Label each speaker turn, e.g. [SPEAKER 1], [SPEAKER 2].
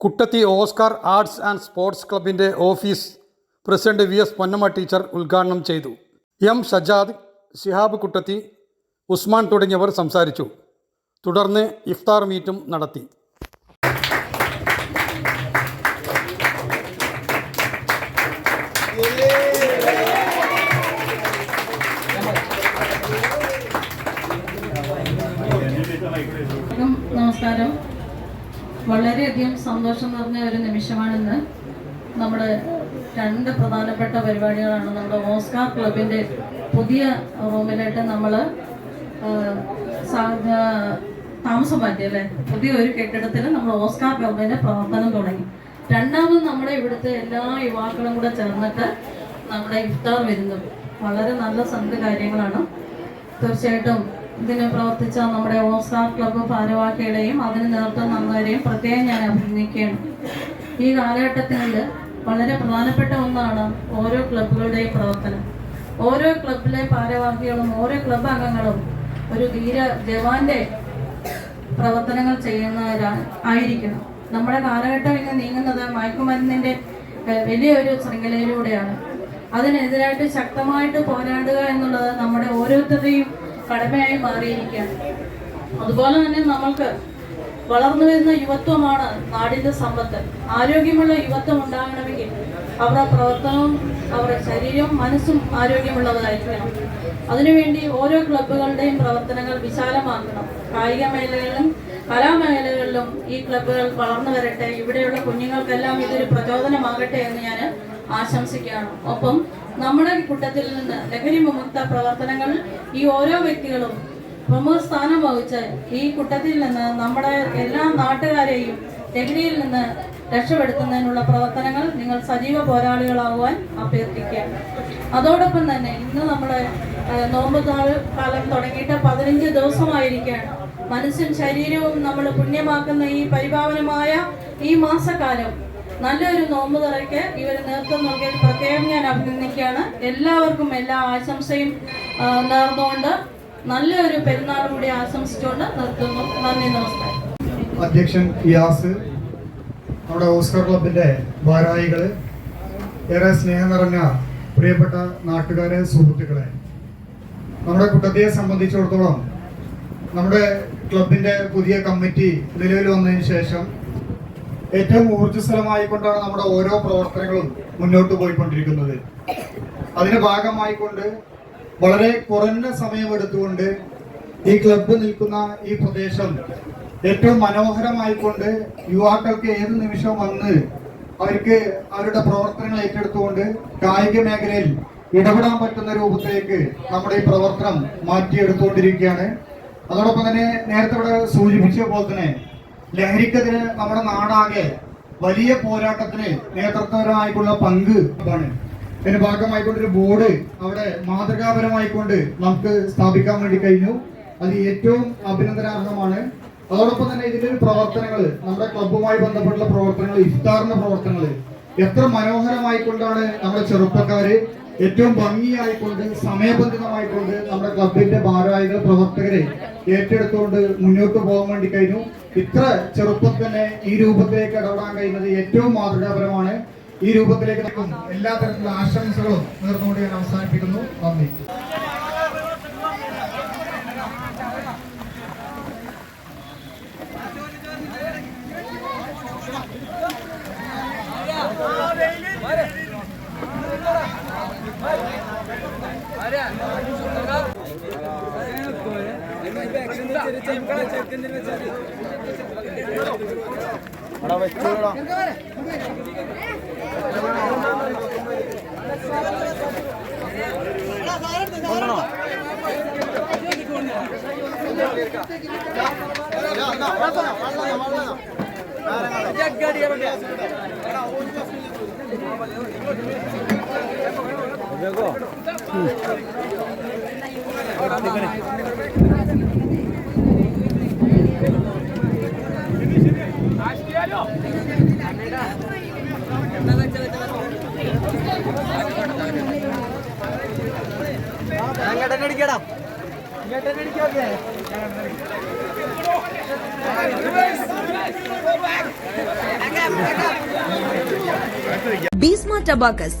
[SPEAKER 1] Kuttathi Oscar arts and sports ക്ലബിന്റെ office president V S Ponnamma teacher ഉദ്ഘാടനം ചെയ്തു. M Sajad Shihab Kuttathi Usman തുടങ്ങിയവർ സംസാരിച്ചു. തുടർന്ന് ഇഫ്താർ മീറ്റും നടത്തി.
[SPEAKER 2] വളരെയധികം സന്തോഷം നിറഞ്ഞ ഒരു നിമിഷമാണിന്ന്. നമ്മുടെ രണ്ട് പ്രധാനപ്പെട്ട പരിപാടികളാണ് നമ്മുടെ ഓസ്കാർ ക്ലബിന്റെ പുതിയ റൂമിലായിട്ട് നമ്മൾ താമസം മാറ്റി അല്ലേ പുതിയ ഒരു കെട്ടിടത്തിൽ നമ്മൾ ഓസ്കാർ ക്ലബിന്റെ പ്രവർത്തനം തുടങ്ങി. രണ്ടാമത് നമ്മുടെ ഇവിടുത്തെ എല്ലാ യുവാക്കളും കൂടെ ചേർന്നിട്ട് നമ്മുടെ ഇഫ്താർ വരുന്നു. വളരെ നല്ല സന്ത് കാര്യങ്ങളാണ്. തീർച്ചയായിട്ടും ഇതിന് പ്രവർത്തിച്ച നമ്മുടെ ഓസ്കാർ ക്ലബ്ബ് ഭാരവാഹികളെയും അതിന് നേതൃത്വം നൽകുന്നവരെയും പ്രത്യേകം ഞാൻ അഭിനന്ദിക്കുകയാണ്. ഈ കാലഘട്ടത്തിൽ വളരെ പ്രധാനപ്പെട്ട ഒന്നാണ് ഓരോ ക്ലബ്ബുകളുടെയും പ്രവർത്തനം. ഓരോ ക്ലബിലെ ഭാരവാഹികളും ഓരോ ക്ലബ് അംഗങ്ങളും ഒരു ധീര ജവാന്റെ പ്രവർത്തനങ്ങൾ ചെയ്യുന്നവരാ ആയിരിക്കണം. നമ്മുടെ കാലഘട്ടം ഇങ്ങനെ നീങ്ങുന്നത് മയക്കുമരുന്നിന്റെ ഏഹ്, വലിയൊരു ശൃംഖലയിലൂടെയാണ്. അതിനെതിരായിട്ട് ശക്തമായിട്ട് പോരാടുക എന്നുള്ളത് നമ്മുടെ ഓരോരുത്തരുടെയും കടമയായി മാറിയിരിക്കുകയാണ്. അതുപോലെ തന്നെ നമ്മൾക്ക് വളർന്നു വരുന്ന യുവത്വമാണ് നാടിന്റെ സമ്പത്ത്. ആരോഗ്യമുള്ള യുവത്വം ഉണ്ടാകണമെങ്കിൽ അവരുടെ പ്രവർത്തനവും അവരുടെ ശരീരവും മനസ്സും ആരോഗ്യമുള്ളതായിരിക്കണം അതിനുവേണ്ടി ഓരോ ക്ലബ്ബുകളുടെയും പ്രവർത്തനങ്ങൾ വിശാലമാക്കണം. കായിക മേഖലകളിലും കലാമേഖലകളിലും ഈ ക്ലബ്ബുകൾ വളർന്നു വരട്ടെ. ഇവിടെയുള്ള കുഞ്ഞുങ്ങൾക്കെല്ലാം ഇതൊരു പ്രചോദനമാകട്ടെ എന്ന് ഞാൻ ആശംസിക്കുകയാണ്. ഒപ്പം നമ്മുടെ കൂട്ടത്തിൽ നിന്ന് ലഹരി വിമുക്ത പ്രവർത്തനങ്ങൾ ഈ ഓരോ വ്യക്തികളും പ്രമുഖ സ്ഥാനം വഹിച്ച് ഈ കൂട്ടത്തിൽ നിന്ന് നമ്മുടെ എല്ലാ നാട്ടുകാരെയും ലഹരിയിൽ നിന്ന് രക്ഷപ്പെടുത്തുന്നതിനുള്ള പ്രവർത്തനങ്ങൾ നിങ്ങൾ സജീവ പോരാളികളാകുവാൻ അഭ്യർത്ഥിക്കുക അതോടൊപ്പം തന്നെ ഇന്ന് നമ്മുടെ ഏഹ്, നോമ്പ് നാൾ കാലം തുടങ്ങിയിട്ട് പതിനഞ്ച് ദിവസമായിരിക്കുകയാണ്. മനസ്സും ശരീരവും നമ്മൾ പുണ്യമാക്കുന്ന ഈ പരിപാവനമായ ഈ മാസക്കാലം നല്ലൊരു നോമ്പ് തുറയ്ക്ക് ഇവർ നേതൃത്വം നൽകിയത് പ്രത്യേകം ഞാൻ അഭിനന്ദിക്കുകയാണ്. എല്ലാവർക്കും എല്ലാ ആശംസയും നേർന്നുകൊണ്ട് നല്ലൊരു പെരുന്നാൾ കൂടി ആശംസിച്ചുകൊണ്ട് നിർത്തുന്നു. നന്ദി നമസ്കാരം.
[SPEAKER 3] അധ്യക്ഷൻ ഇയാസ് നമ്മുടെ ഓസ്കർ ക്ലബിന്റെ ഭാരായികൾ ഏറെ സ്നേഹം നിറഞ്ഞ പ്രിയപ്പെട്ട നാട്ടുകാരെ സുഹൃത്തുക്കളെ. നമ്മുടെ കുട്ടത്തിയെ സംബന്ധിച്ചിടത്തോളം നമ്മുടെ ക്ലബിന്റെ പുതിയ കമ്മിറ്റി നിലവിൽ വന്നതിന് ശേഷം ഏറ്റവും ഊർജസ്വലമായിക്കൊണ്ടാണ് നമ്മുടെ ഓരോ പ്രവർത്തനങ്ങളും മുന്നോട്ട് പോയിക്കൊണ്ടിരിക്കുന്നത്. അതിന്റെ ഭാഗമായിക്കൊണ്ട് വളരെ കുറഞ്ഞ സമയമെടുത്തുകൊണ്ട് ഈ ക്ലബ്ബ് നിൽക്കുന്ന ഈ പ്രദേശം ഏറ്റവും മനോഹരമായിക്കൊണ്ട് യുവാക്കൾക്ക് ഏത് നിമിഷം വന്ന് അവർക്ക് അവരുടെ പ്രവർത്തനങ്ങൾ ഏറ്റെടുത്തുകൊണ്ട് കായിക മേഖലയിൽ ഇടപെടാൻ പറ്റുന്ന രൂപത്തിലേക്ക് നമ്മുടെ ഈ പ്രവർത്തനം മാറ്റിയെടുത്തുകൊണ്ടിരിക്കുകയാണ്. അതോടൊപ്പം തന്നെ നേരത്തെ ഇവിടെ സൂചിപ്പിച്ച പോലെ തന്നെ ലഹരിക്കെതിരെ നമ്മുടെ നാടാകെ വലിയ പോരാട്ടത്തിന് നേതൃത്വപരമായിട്ടുള്ള പങ്ക് ആണ് ഇതിന്റെ ഭാഗമായിക്കൊണ്ട് ഒരു ബോർഡ് അവിടെ മാതൃകാപരമായിക്കൊണ്ട് നമുക്ക് സ്ഥാപിക്കാൻ വേണ്ടി കഴിഞ്ഞു. അത് ഏറ്റവും അഭിനന്ദനാർഹമാണ്. അതോടൊപ്പം തന്നെ ഇതിന്റെ ഒരു പ്രവർത്തനങ്ങൾ നമ്മുടെ ക്ലബ്ബുമായി ബന്ധപ്പെട്ടുള്ള പ്രവർത്തനങ്ങൾ ഇഫ്താറിന്റെ പ്രവർത്തനങ്ങൾ എത്ര മനോഹരമായിക്കൊണ്ടാണ് നമ്മുടെ ചെറുപ്പക്കാര് ഏറ്റവും ഭംഗിയായിക്കൊണ്ട് സമയബന്ധിതമായിക്കൊണ്ട് നമ്മുടെ ക്ലബിന്റെ ഭാരവാഹികൾ പ്രവർത്തകരെ ഏറ്റെടുത്തുകൊണ്ട് മുന്നോട്ട് പോകാൻ വേണ്ടി കഴിഞ്ഞു. ഇത്ര ചെറുപ്പത്തിൽ തന്നെ ഈ രൂപത്തിലേക്ക് ഇടപെടാൻ കഴിയുന്നത് ഏറ്റവും മാതൃകാപരമാണ്. ഈ രൂപത്തിലേക്ക് എല്ലാ തരത്തിലുള്ള ആശംസകളും നേർന്നുകൊണ്ട് ഞാൻ അവസാനിപ്പിക്കുന്നു. നന്ദി.
[SPEAKER 4] देखो അങ്ങോട്ടന്നെ അടിക്കടാ ഇങ്ങോട്ടന്നെ അടിക്കാതെ ബീസ്മ ടബാക്കസ്